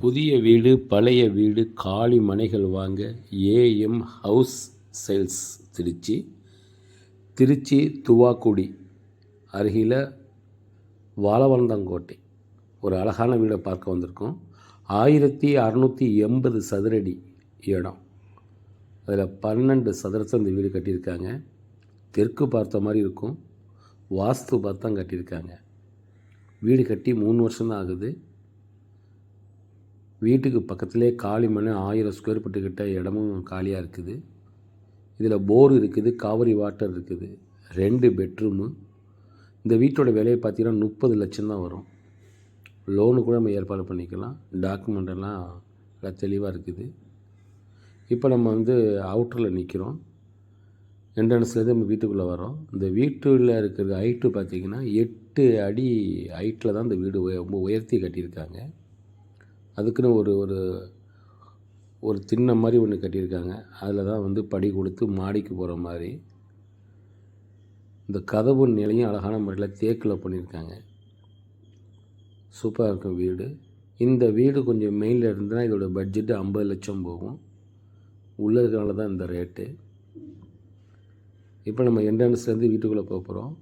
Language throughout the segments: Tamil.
புதிய வீடு பழைய வீடு காலி மனைகள் வாங்க AM house sales Trichy. Trichy Thuvakudi அருகில் வாழவந்தங்கோட்டை ஒரு அழகான வீடை பார்க்க வந்திருக்கோம். ஆயிரத்தி அறநூற்றி எண்பது சதுரடி இடம். அதில் பன்னெண்டு சதுரத்தில் இந்த வீடு கட்டியிருக்காங்க. தெற்கு பார்த்த மாதிரி இருக்கும். வாஸ்து பார்த்தா கட்டியிருக்காங்க. வீடு கட்டி மூணு வருஷம்தான் ஆகுது. வீட்டுக்கு பக்கத்துலேயே காலி மண் ஆயிரம் ஸ்கொயர் ஃபீட்டு கிட்ட இடமும் காலியாக இருக்குது. இதில் போர் இருக்குது காவிரி வாட்டர் இருக்குது. ரெண்டு பெட்ரூமு இந்த வீட்டோட விலையை பார்த்தீங்கன்னா முப்பது லட்சம் தான் வரும். லோனு கூட நம்ம ஏற்பாடு பண்ணிக்கலாம். டாக்குமெண்ட் எல்லாம் நல்லா தெளிவாக இருக்குது. இப்போ நம்ம வந்து அவுட்டரில் நிற்கிறோம் என்ட்ரன்ஸ்லேருந்து நம்ம வீட்டுக்குள்ளே வரோம் இந்த வீட்டில் இருக்கிற ஹைட்டு பார்த்திங்கன்னா எட்டு அடி ஹைட்டில் தான் இந்த வீடு ரொம்ப உயர்த்தி கட்டியிருக்காங்க. அதுக்குன்னு ஒரு ஒரு ஒரு திண்ணம் மாதிரி ஒன்று கட்டியிருக்காங்க. அதில் தான் வந்து படி கொடுத்து மாடிக்கு போகிற மாதிரி இந்த கதவு நிலையும் அழகான முறையில் தேக்கில் பண்ணியிருக்காங்க. சூப்பராக இருக்கும் வீடு. இந்த வீடு கொஞ்சம் மெயினில் இருந்ததுன்னா இதோடய பட்ஜெட்டு ஐம்பது லட்சம் போகும். உள்ளே இருக்கிறனால தான் இந்த ரேட்டு இப்போ நம்ம என்ட்ரன்ஸ்லேருந்து வீட்டுக்குள்ளே போக போகிறோம்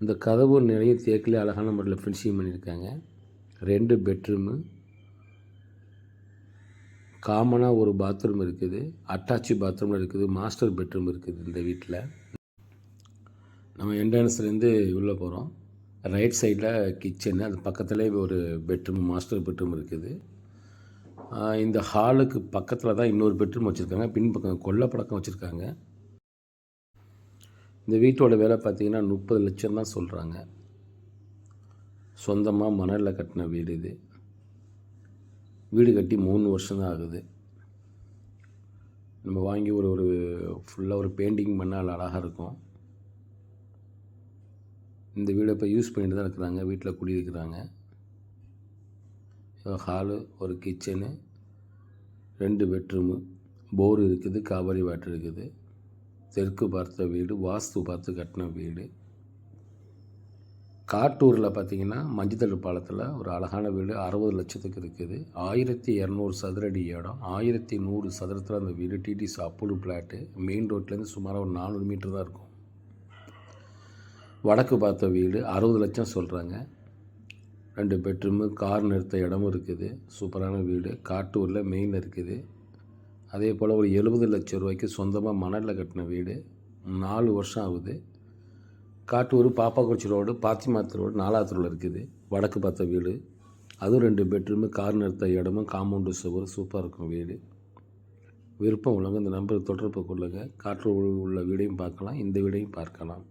இந்த கதவு நிலையும் தேக்கில் அழகான முறையில் ஃபினிஷிங் பண்ணியிருக்காங்க. ரெண்டு பெட்ரூமு. காமனாக ஒரு பாத்ரூம் இருக்குது. அட்டாச்சு பாத்ரூம் இருக்குது. மாஸ்டர் பெட்ரூம் இருக்குது இந்த வீட்டில் நம்ம என்ட்ரன்ஸ்லேருந்து உள்ளே போகிறோம் ரைட் சைடில் கிச்சனு. அது பக்கத்துலேயே ஒரு பெட்ரூம் மாஸ்டர் பெட்ரூம் இருக்குது. இந்த ஹாலுக்கு பக்கத்தில் தான் இன்னொரு பெட்ரூம் வச்சுருக்காங்க. பின்பக்கம் கொல்லை வச்சுருக்காங்க. இந்த வீட்டோட விலை பார்த்தீங்கன்னா முப்பது லட்சம் தான் சொல்கிறாங்க சொந்தமாக மணலில் கட்டின வீடு இது. வீடு கட்டி மூணு வருஷம் தான் ஆகுது. நம்ம வாங்கி ஒரு ஒரு ஃபுல்லாக ஒரு பெயிண்டிங் பண்ணால் அழகாக இருக்கும். இந்த வீடை இப்போ யூஸ் பண்ணிட்டு தான் இருக்கிறாங்க. வீட்டில் குடியிருக்கிறாங்க. ஹாலு ஒரு கிச்சனு ரெண்டு பெட்ரூமு போர் இருக்குது காவிரி வாட்டர் இருக்குது. தெற்கு பார்த்த வீடு வாஸ்து பார்த்து கட்டின வீடு. காட்டூரில் பார்த்தீங்கன்னா மஞ்சதள்ளு பாலத்தில் ஒரு அழகான வீடு. அறுபது லட்சத்துக்கு இருக்குது. ஆயிரத்தி இரநூறு சதுரடி இடம். ஆயிரத்தி நூறு சதுரத்தில் அந்த வீடு டிடிசி அப்போலு பிளாட்டு மெயின் ரோட்லேருந்து சுமாராக ஒரு நானூறு மீட்டர் தான் இருக்கும். வடக்கு பார்த்த வீடு. அறுபது லட்சம் சொல்கிறாங்க ரெண்டு பெட்ரூமு கார் நிறுத்த இடமும் இருக்குது. சூப்பரான வீடு. காட்டூரில் மெயின் இருக்குது. அதே போல் ஒரு எழுபது லட்சம் ரூபாய்க்கு சொந்தமாக மணலில் கட்டின வீடு. நாலு வருஷம் ஆகுது. காட்டூர் பாப்பாக்குறிச்சி ரோடு பாத்திமாத்து ரோடு நாலாத்தூரில் இருக்குது. வடக்கு பார்த்த வீடு. அதுவும் ரெண்டு பெட்ரூமு கார் நிறுத்த இடமும் காம்பவுண்டு சுவர் சூப்பராக இருக்கும் வீடு. விருப்பம் உள்ளவங்க இந்த நம்பருக்கு தொடர்பு கொள்ளுங்கள் காற்று உள்ள வீடையும் பார்க்கலாம் இந்த வீடையும் பார்க்கலாம்.